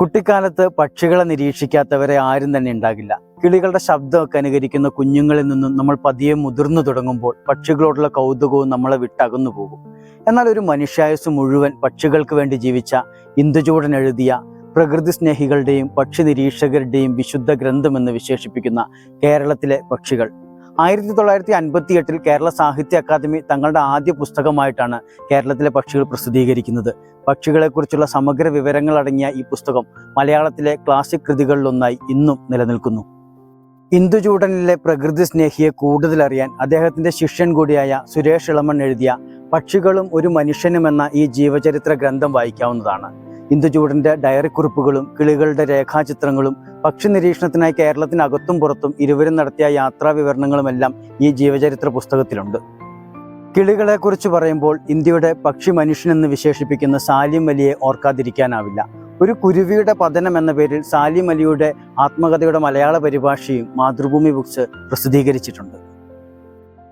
കുട്ടിക്കാലത്ത് പക്ഷികളെ നിരീക്ഷിക്കാത്തവരെ ആരും തന്നെ ഉണ്ടാകില്ല. കിളികളുടെ ശബ്ദമൊക്കെ അനുകരിക്കുന്ന കുഞ്ഞുങ്ങളിൽ നിന്നും നമ്മൾ പതിയെ മുതിർന്നു തുടങ്ങുമ്പോൾ പക്ഷികളോടുള്ള കൗതുകവും നമ്മളെ വിട്ടകന്നു പോകും. എന്നാൽ ഒരു മനുഷ്യായുസ് മുഴുവൻ പക്ഷികൾക്ക് വേണ്ടി ജീവിച്ച ഇന്ദുചൂടൻ എഴുതിയ പ്രകൃതി സ്നേഹികളുടെയും പക്ഷി നിരീക്ഷകരുടെയും വിശുദ്ധ ഗ്രന്ഥമെന്ന് വിശേഷിപ്പിക്കുന്ന കേരളത്തിലെ പക്ഷികൾ. ആയിരത്തി തൊള്ളായിരത്തി അൻപത്തി എട്ടിൽ കേരള സാഹിത്യ അക്കാദമി തങ്ങളുടെ ആദ്യ പുസ്തകമായിട്ടാണ് കേരളത്തിലെ പക്ഷികൾ പ്രസിദ്ധീകരിക്കുന്നത്. പക്ഷികളെക്കുറിച്ചുള്ള സമഗ്ര വിവരങ്ങൾ അടങ്ങിയ ഈ പുസ്തകം മലയാളത്തിലെ ക്ലാസിക് കൃതികളിലൊന്നായി ഇന്നും നിലനിൽക്കുന്നു. ഇന്ദുചൂടനിലെ പ്രകൃതി സ്നേഹിയെ കൂടുതൽ അറിയാൻ അദ്ദേഹത്തിന്റെ ശിഷ്യൻ കൂടിയായ സുരേഷ് ഇളമൺ എഴുതിയ പക്ഷികളും ഒരു മനുഷ്യനുമെന്ന ഈ ജീവചരിത്ര ഗ്രന്ഥം വായിക്കാവുന്നതാണ് ഇന്ദുചൂടന്റെ ഡയറി കുറിപ്പുകളും കിളികളുടെ രേഖാചിത്രങ്ങളും പക്ഷി നിരീക്ഷണത്തിനായി കേരളത്തിനകത്തും പുറത്തും ഇരുവരും നടത്തിയ യാത്രാ വിവരണങ്ങളുമെല്ലാം ഈ ജീവചരിത്ര പുസ്തകത്തിലുണ്ട്. കിളികളെക്കുറിച്ച് പറയുമ്പോൾ ഇന്ത്യയുടെ പക്ഷി മനുഷ്യനെന്ന് വിശേഷിപ്പിക്കുന്ന സാലിം അലിയെ ഓർക്കാതിരിക്കാനാവില്ല. ഒരു കുരുവിയുടെ പതനം എന്ന പേരിൽ സാലിം അലിയുടെ ആത്മകഥയുടെ മലയാള പരിഭാഷയും മാതൃഭൂമി ബുക്സ് പ്രസിദ്ധീകരിച്ചിട്ടുണ്ട്.